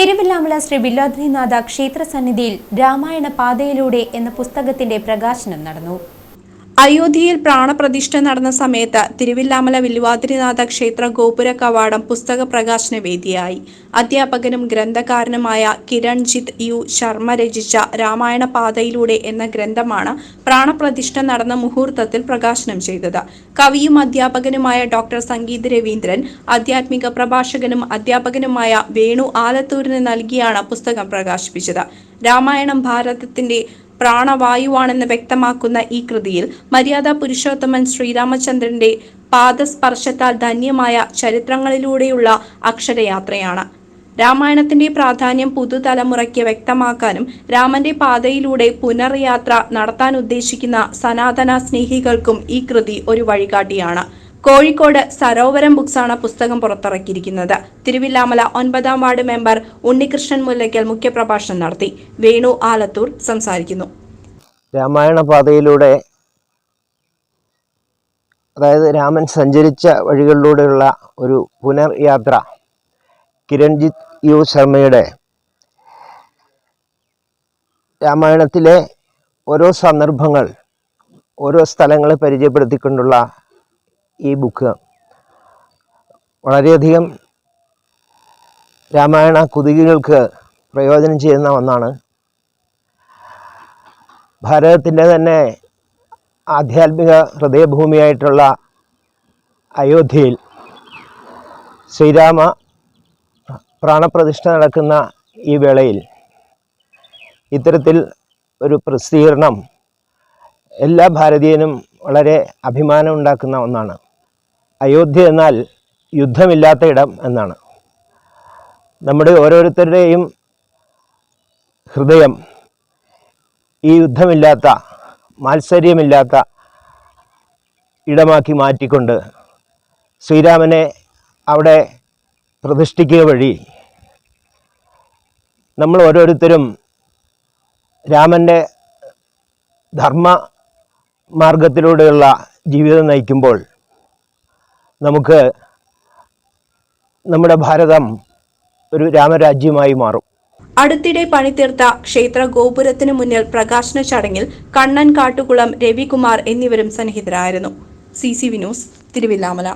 തിരുവില്ലാമല ശ്രീ ബില്ലാദ്രിനാഥ ക്ഷേത്ര സന്നിധിയിൽ രാമായണ പാതയിലൂടെ എന്ന പുസ്തകത്തിന്റെ പ്രകാശനം നടന്നു. അയോധ്യയിൽ പ്രാണപ്രതിഷ്ഠ നടന്ന സമയത്ത് തിരുവില്ലാമല വില്ലുവാതിരിനാഥ ക്ഷേത്ര ഗോപുര കവാടം പുസ്തക പ്രകാശന വേദിയായി. അധ്യാപകനും ഗ്രന്ഥകാരനുമായ കിരൺജിത്ത് യു ശർമ്മ രചിച്ച രാമായണ പാതയിലൂടെ എന്ന ഗ്രന്ഥമാണ് പ്രാണപ്രതിഷ്ഠ നടന്ന മുഹൂർത്തത്തിൽ പ്രകാശനം ചെയ്തത്. കവിയും അധ്യാപകനുമായ ഡോക്ടർ സംഗീത് രവീന്ദ്രൻ ആധ്യാത്മിക പ്രഭാഷകനും അധ്യാപകനുമായ വേണു ആലത്തൂരിന് നൽകിയാണ് പുസ്തകം പ്രകാശിപ്പിച്ചത്. രാമായണം ഭാരതത്തിന്റെ പ്രാണവായുവാണെന്ന് വ്യക്തമാക്കുന്ന ഈ കൃതിയിൽ മര്യാദ പുരുഷോത്തമൻ ശ്രീരാമചന്ദ്രന്റെ പാദസ്പർശത്താൽ ധന്യമായ ചരിത്രങ്ങളിലൂടെയുള്ള അക്ഷരയാത്രയാണ്. രാമായണത്തിന്റെ പ്രാധാന്യം പുതുതലമുറയ്ക്ക് വ്യക്തമാക്കാനും രാമന്റെ പാതയിലൂടെ പുനർയാത്ര നടത്താൻ ഉദ്ദേശിക്കുന്ന സനാതന സ്നേഹികൾക്കും ഈ കൃതി ഒരു വഴികാട്ടിയാണ്. കോഴിക്കോട് സരോവരം ബുക്സാണ് പുസ്തകം പുറത്തിറക്കിയിരിക്കുന്നത്. തിരുവില്ലാമല ഒൻപതാം വാർഡ് മെമ്പർ ഉണ്ണികൃഷ്ണൻ മുല്ലയ്ക്കൽ മുഖ്യപ്രഭാഷണം നടത്തി. വേണു ആലത്തൂർ സംസാരിക്കുന്നു. രാമായണ പാതയിലൂടെ അതായത് രാമൻ സഞ്ചരിച്ച വഴികളിലൂടെയുള്ള ഒരു പുനർയാത്ര കിരൺജിത്ത് യു ശർമ്മയുടെ രാമായണത്തിലെ ഓരോ സന്ദർഭങ്ങൾ ഓരോ സ്ഥലങ്ങളെ പരിചയപ്പെടുത്തിക്കൊണ്ടുള്ള ഈ ബുക്ക്. വളരെയധികം രാമായണ കുതികൾക്ക് പ്രയോജനം ചെയ്യുന്ന ഒന്നാണ്. ഭാരതത്തിന്റെ തന്നെ ആധ്യാത്മിക ഹൃദയഭൂമിയായിട്ടുള്ള അയോധ്യയിൽ ശ്രീരാമ പ്രാണപ്രതിഷ്ഠ നടക്കുന്ന ഈ വേളയിൽ ഇത്തരത്തിൽ ഒരു പ്രസിദ്ധീകരണം എല്ലാ ഭാരതീയനും വളരെ അഭിമാനം ഉണ്ടാക്കുന്ന ഒന്നാണ്. അയോധ്യ എന്നാൽ യുദ്ധമില്ലാത്ത ഇടം എന്നാണ്. നമ്മുടെ ഓരോരുത്തരുടെയും ഹൃദയം ഈ യുദ്ധമില്ലാത്ത മാത്സര്യമില്ലാത്ത ഇടമാക്കി മാറ്റിക്കൊണ്ട് ശ്രീരാമനെ അവിടെ പ്രതിഷ്ഠിക്കുക വഴി നമ്മൾ ഓരോരുത്തരും രാമന്റെ ധർമ്മ മാർഗത്തിലൂടെയുള്ള ജീവിതം നയിക്കുമ്പോൾ നമുക്ക് നമ്മുടെ ഭാരതം ഒരു രാമരാജ്യമായി മാറും. അടുത്തിടെ പണിതീർത്ത ക്ഷേത്ര ഗോപുരത്തിനു മുന്നിൽ പ്രകാശന ചടങ്ങിൽ കണ്ണൻ കാട്ടുകുളം രവികുമാർ എന്നിവരും സന്നിഹിതരായിരുന്നു. C C Vinos Thiruvilwamala.